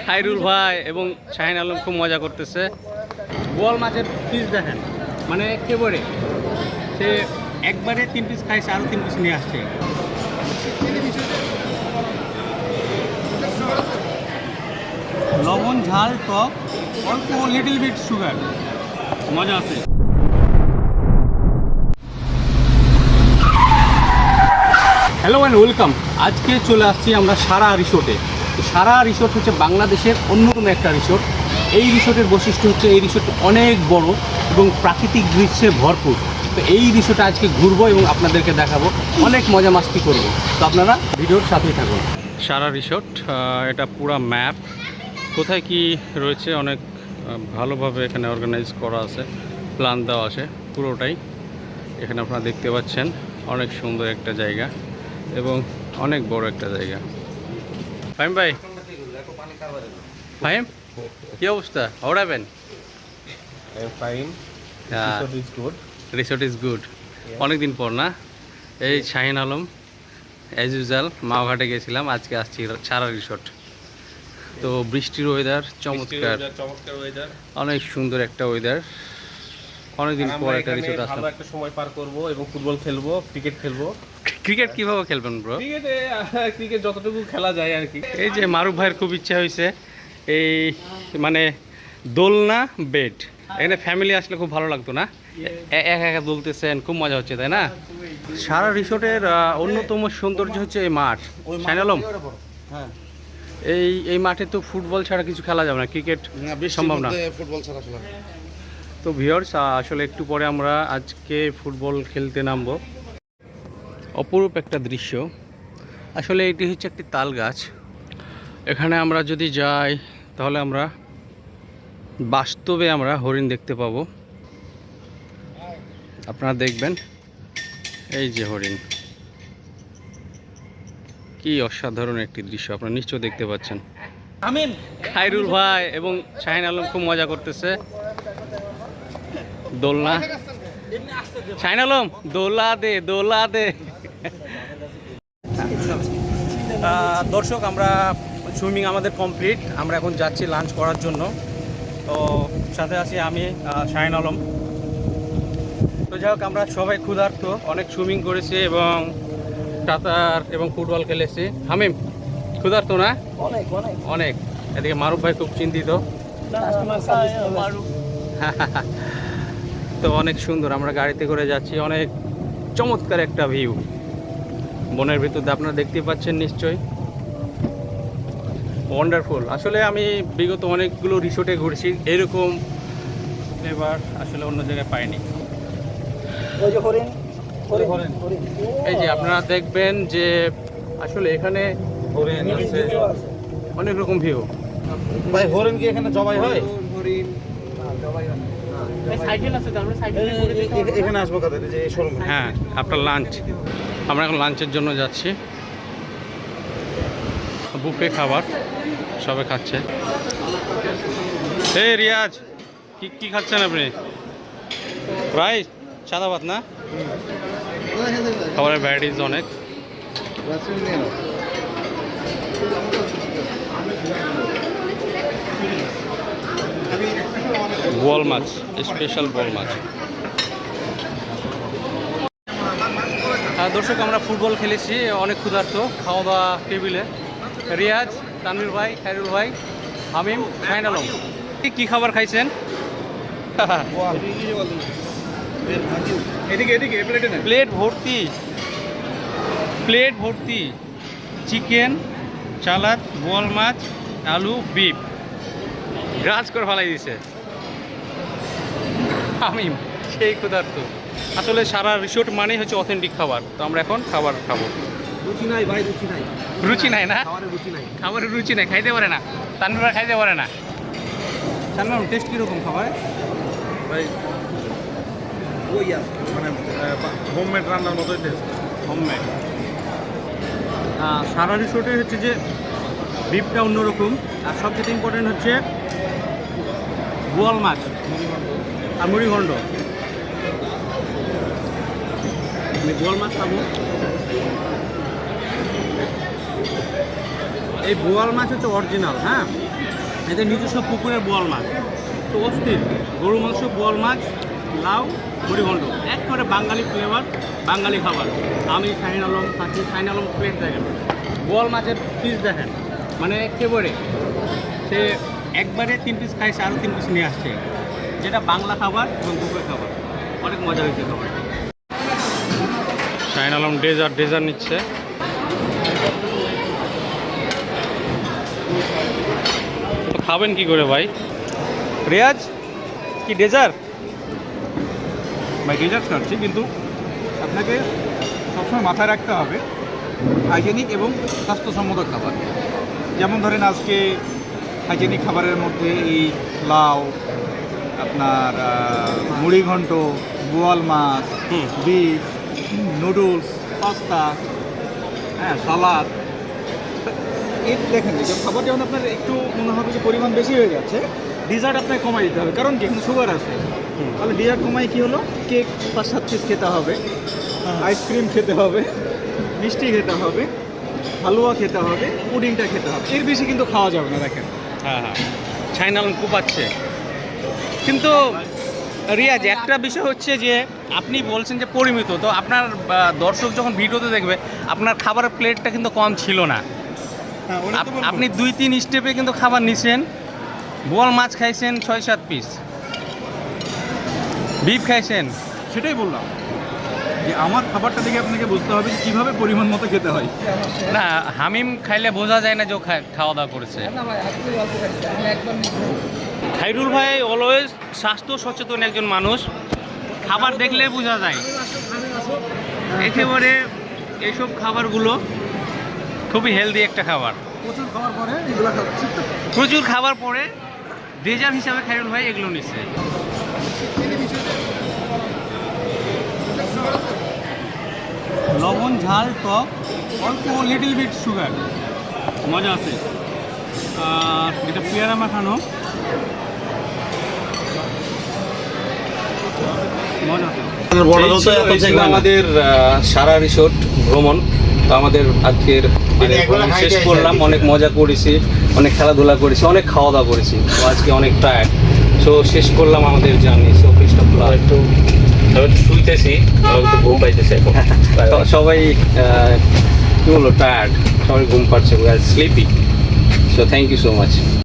খাইরুল ভাই এবং শাহিন আলম খুব মজা করতেছে। বোয়াল মাছের পিস দেখেন মানে একেবারে সে একবারে তিন পিস খাইছে আরও তিন পিস নিয়ে আসছে। লবণ, ঝাল, টক, অল্প লিটল বিট সুগার মজা আছে। হ্যালো অ্যান্ড ওয়েলকাম আজকে চলে আসছি আমরা সারা রিসোর্টে। সারা রিসোর্ট হচ্ছে বাংলাদেশের অন্যতম একটা রিসোর্ট এই রিসোর্টের বৈশিষ্ট্য হচ্ছে এই রিসোর্ট অনেক বড় এবং প্রাকৃতিক দৃশ্যে ভরপুর। তো এই রিসোর্টে আজকে ঘুরবো এবং আপনাদেরকে দেখাবো। অনেক মজা মাস্তি করব। তো আপনারা ভিডিওর সাথেই থাকুন। সারা রিসোর্ট এটা পুরা ম্যাপ কোথায় কি রয়েছে অনেক ভালোভাবে এখানে অর্গানাইজ করা আছে। প্ল্যান দেওয়া আছে পুরোটাই। এখানে আপনারা দেখতে পাচ্ছেন অনেক সুন্দর একটা জায়গা এবং অনেক বড় একটা জায়গা। ফাহিম ভাই? ফাহিম? কি অবস্থা? ওড়াবেন I'm Resort is good. Resort is good অনেক দিন পর না? এই শাহিন আলম অ্যাজ ইউজাল মাওঘাটে গেছিলাম আজকে আসছি সারা রিসোর্ট তো বৃষ্টির ওয়েদার চমৎকার। চমৎকার ওয়েদার অনেক সুন্দর একটা ওয়েদার অনেকদিন পর একটা রিসোর্ট আসলাম। একটা সময় পার করব এবং ফুটবল খেলব ক্রিকেট খেলব। ক্রিকেট কীভাবে খেলবেন ব্রো ক্রিকেটে ক্রিকেট যতটুকু খেলা যায় আর কি। এই যে মারুফ ভাইয়ের খুব ইচ্ছা হয়েছে এই মানে দোলনা বেড? এখানে ফ্যামিলি আসলে খুব ভালো লাগতো না? এ- একা একা দুলতেছেন খুব মজা হচ্ছে তাই না? সারা রিসোর্টের অন্যতম সৌন্দর্য হচ্ছে এই মাঠ। সাইনালম হ্যাঁ। এই এই মাঠে তো ফুটবল ছাড়া কিছু খেলা যাবে না ক্রিকেট সম্ভব না। ফুটবল ছাড়া খেলা তো ভিওর্স আসলে একটু পরে আমরা আজকে ফুটবল খেলতে নামবো। অপরূপ একটা দৃশ্য। আসলে এটি হচ্ছে একটি তাল গাছ। এখানে আমরা যদি যাই তাহলে আমরা বাস্তবে আমরা হরিণ দেখতে পাবো। আপনারা দেখবেন এই যে হরিণ। কি অসাধারণ একটি দৃশ্য আপনারা নিশ্চয় দেখতে পাচ্ছেন। আমিন। খাইরুল ভাই এবং শাহিন আলম খুব মজা করতেছে। দোলনা। শাহিন আলম দোলা দে দোলা দে। দর্শক আমরা সুইমিং আমাদের কমপ্লিট আমরা এখন যাচ্ছি লাঞ্চ করার জন্য। তো সাথে আছি আমি শাহিন আলম। তো যাই হোক আমরা সবাই ক্ষুধার্ত। অনেক সুইমিং করেছি এবং সাঁতার এবং ফুটবল খেলেছি। হামিম ক্ষুধার্ত না? অনেক অনেক। অনেক। এদিকে মারুফ ভাই খুব চিন্তিত। তো অনেক সুন্দর আমরা গাড়িতে করে যাচ্ছি। অনেক চমৎকার একটা ভিউ বনের ভিতরে আপনারা দেখতে পাচ্ছেন নিশ্চয়ই। ওয়ান্ডারফুল আসলে আমি বিগত অনেকগুলো রিসোর্টে ঘুরেছি এরকম ফ্লেভার আসলে অন্য জায়গায় পাইনি। হরিণ হরিণ হরিণ। এই যে আপনারা দেখবেন যে আসলে এখানে হরিণ অনেক রকম ভিউ। ভাই হরিণ কি এখানে জবাই হয়? সাইকেল আছে এখানে আসব কাদের? যে শোরুম হ্যাঁ আপনার লাঞ্চ আমরা এখন লাঞ্চের জন্য যাচ্ছি। বুফে খাবার, সবে খাচ্ছে। এই রিয়াজ, কি কি খাচ্ছেন আপনি? রাইস, সাদা ভাত না? খাবারের ভ্যারাইটিস অনেক। বোয়াল মাছ স্পেশাল বোয়াল মাছ। দর্শক আমরা ফুটবল খেলেছি অনেক ক্ষুধার্ত। খাওয়া দাওয়া টেবিলে। রিয়াজ তানভীর ভাই খাইরুল ভাই হামিম শাহিন আলম কি- খাবার খাইছেন? এদিকে এদিকে প্লেটে প্লেট ভর্তি। প্লেট ভর্তি। চিকেন চালাদ বোয়াল মাছ আলু বিফ। গ্রাস করে ফেলাই দিছে। হামিম সেই ক্ষুধার্ত। আসলে সারা রিসোর্ট মানেই হচ্ছে অথেন্টিক খাবার। তো আমরা এখন খাবার খাব। রুচি নাই ভাই রুচি নাই। রুচি নাই না? খাবারের রুচি নাই। খাবারের রুচি নেই খাইতে পারে না। তানভীরা খাইতে পারে না। তানভীর টেস্ট কীরকম খাবার? ভাই ওই মানে হোমমেড রান্নার মতোই টেস্ট হোমমেড সারা রিসোর্টে হচ্ছে যে বিফটা অন্যরকম। আর সবচেয়ে ইম্পর্টেন্ট হচ্ছে বোয়াল মাছ। আর মুড়িঘণ্ড বোয়াল মাছ খাব এই বোয়াল মাছ হচ্ছে অরিজিনাল হ্যাঁ? এদের নিজস্ব পুকুরের বোয়াল মাছ। তো অস্থির। গরু মাংস, বোয়াল মাছ, লাউ মুড়িঘণ্ড একবারে বাঙালি ফ্লেভার বাঙালি খাবার। আমি শাহিন আলম থাকি, শাহিন আলম প্লেট দেখেন। বোয়াল মাছের পিস দেখেন। মানে একেবারে সে একবারে তিন পিস খাইছে আরও তিন পিস নিয়ে আসছে। যেটা বাংলা খাবার এবং দুপুরের খাবার। অনেক মজা হয়েছে খাবার শাহিন আলম ডেজার্ট ডেজার্ট নিচ্ছে। তো খাবেন কি করে ভাই? রেয়াজ কি ডেজার্ট ভাই ডেজার্ট খাচ্ছি কিন্তু আপনাকে সবসময় মাথায় রাখতে হবে হাইজেনিক এবং স্বাস্থ্যসম্মত খাবার। যেমন ধরেন আজকে হাইজেনিক খাবারের মধ্যে এই লাউ আপনার আহ, মুড়িঘণ্ট বোয়াল মাছ। বিফ নুডলস পাস্তা হ্যাঁ সালাদ। এর দেখেন খাবার যেমন আপনার একটু মনে হবে যে পরিমাণ বেশি হয়ে যাচ্ছে ডিজার্ট আপনাকে কমাই দিতে হবে কারণ কি এখানে সুগার আছে। তাহলে ডিজার্ট কমাই কি হলো? কেক পাঁচ সাত পিস খেতে হবে আইসক্রিম খেতে হবে মিষ্টি খেতে হবে হালুয়া খেতে হবে পুডিংটা খেতে হবে। এর বেশি কিন্তু খাওয়া যাবে না দেখেন। হ্যাঁ হ্যাঁ। আলম কুপাচ্ছে কিন্তু রিয়াজ একটা বিষয় হচ্ছে যে আপনি বলছেন যে পরিমিত তো আপনার দর্শক যখন ভিডিওতে দেখবে আপনার খাবারের প্লেটটা কিন্তু কম ছিল না। হ্যাঁ আপনি দুই তিন স্টেপে কিন্তু খাবার নিছেন। বোয়াল মাছ খাইছেন ছয় সাত পিস বিফ খাইছেন। সেটাই বললাম যে আমার খাবারটা দেখে আপনাকে বুঝতে হবে যে কীভাবে পরিমাণ মতো খেতে হয়। না হামিম খাইলে বোঝা যায় না যে ও খাওয়া দাওয়া করেছে। খাইরুল ভাই অলওয়েজ স্বাস্থ্য সচেতন একজন মানুষ। খাবার দেখলে বোঝা যায়। একেবারে এইসব খাবারগুলো খুবই হেলদি একটা খাবার। প্রচুর খাওয়ার পরে এগুলো প্রচুর খাবার পরে ডেজার্ট হিসাবে খাইরুল ভাই এগুলো নিচ্ছে। লবণ ঝাল টক অল্প লিটল বিট সুগার মজা আছে। আর এটা পেয়ারা মাখানো। আমাদের সারা রিসোর্ট ভ্রমণ। তো আমাদের আজকের শেষ করলাম অনেক মজা করেছি অনেক খেলাধুলা করেছি অনেক খাওয়া দাওয়া করেছি। তো আজকে অনেক টায়ার্ড সো শেষ করলাম আমাদের journey so best of luck একটু শুইতেছি একটু ঘুম পাইতেছে এখন। সবাই কি বলব টায়ার্ড সবাই ঘুম পাচ্ছে sleepy so thank you so much